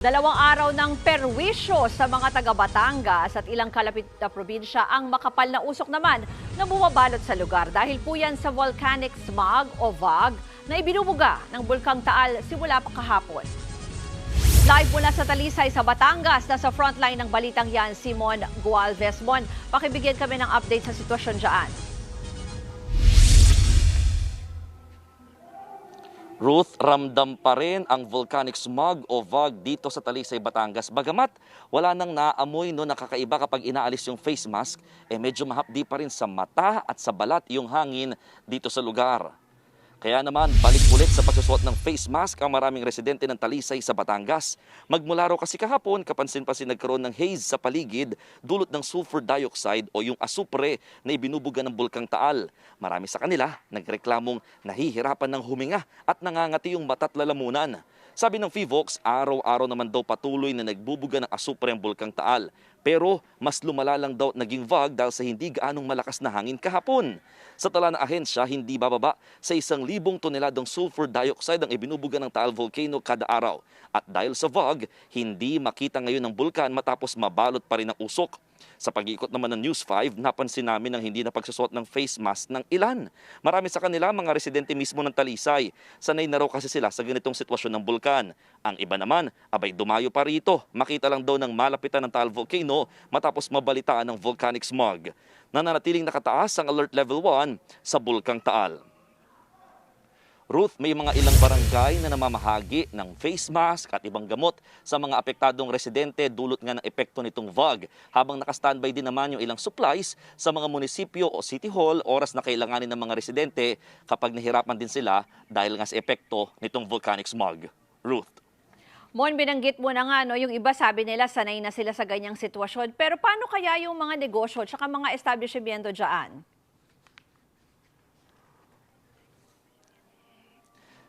Dalawang araw ng perwisyo sa mga taga Batangas at ilang kalapit na probinsya ang makapal na usok naman na bumabalot sa lugar dahil po yan sa volcanic smog o VOG na ibinubuga ng Bulkang Taal simula pa kahapon. Live mula sa Talisay sa Batangas, nasa frontline ng balitang yan, Simon Gualvez. Mon, pakibigyan kami ng update sa sitwasyon dyan. Ruth, ramdam pa rin ang volcanic smog o VOG dito sa Talisay, Batangas. Bagamat wala nang naamoy no nakakaiba kapag inaalis yung face mask, eh medyo mahapdi pa rin sa mata at sa balat yung hangin dito sa lugar. Kaya naman, balik ulit sa pagsusuot ng face mask ang maraming residente ng Talisay sa Batangas. Magmula raw kasi kahapon, kapansin-pansin nagkaroon ng haze sa paligid dulot ng sulfur dioxide o yung asupre na ibinubuga ng Bulkang Taal. Marami sa kanila nagreklamong nahihirapan ng huminga at nangangati yung mata't lalamunan. Sabi ng FIVOX, araw-araw naman daw patuloy na nagbubuga ng asupre ang Bulkang Taal. Pero mas lumala lang daw naging VOG dahil sa hindi gaanong malakas na hangin kahapon. Sa tala ng ahensya, hindi bababa sa isang libong toneladong sulfur dioxide ang ibinubuga ng Taal Volcano kada araw. At dahil sa VOG, hindi makita ngayon ng bulkan matapos mabalot pa rin ang usok. Sa pag-ikot naman ng News 5, napansin namin ang hindi na pagsusot ng face mask ng ilan. Marami sa kanila mga residente mismo ng Talisay. Sanay na raw kasi sila sa ganitong sitwasyon ng bulkan. Ang iba naman, abay dumayo pa rito. Makita lang daw ng malapitan ng Taal Volcano matapos mabalitaan ng volcanic smog. Nananatiling nakataas ang alert level 1 sa Bulkang Taal. Ruth, may mga ilang barangay na namamahagi ng face mask at ibang gamot sa mga apektadong residente dulot nga ng epekto nitong VOG. Habang nakastandby din naman yung ilang supplies sa mga munisipyo o city hall oras na kailanganin ng mga residente kapag nahirapan din sila dahil nga sa epekto nitong volcanic smog. Ruth. Mon, binanggit mo na nga, no, yung iba sabi nila sanay na sila sa ganyang sitwasyon. Pero paano kaya yung mga negosyo at mga establishmento dyan?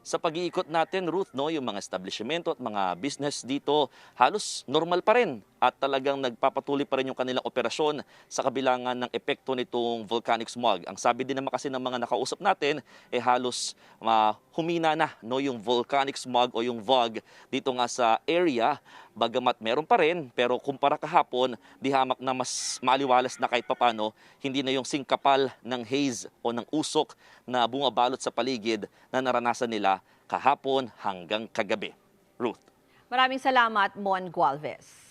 Sa pag-iikot natin, Ruth, no, yung mga establishmento at mga business dito, halos normal pa rin at talagang nagpapatuloy pa rin yung kanilang operasyon sa kabilangan ng epekto nitong volcanic smog. Ang sabi din naman kasi ng mga nakausap natin, eh halos uh, humina na no, yung volcanic smog o yung VOG dito nga sa area. Bagamat meron pa rin, pero kumpara kahapon, di hamak na mas maliwalas na kahit papano, hindi na yung singkapal ng haze o ng usok na bumabalot sa paligid na naranasan nila kahapon hanggang kagabi. Ruth. Maraming salamat, Mon Gualvez.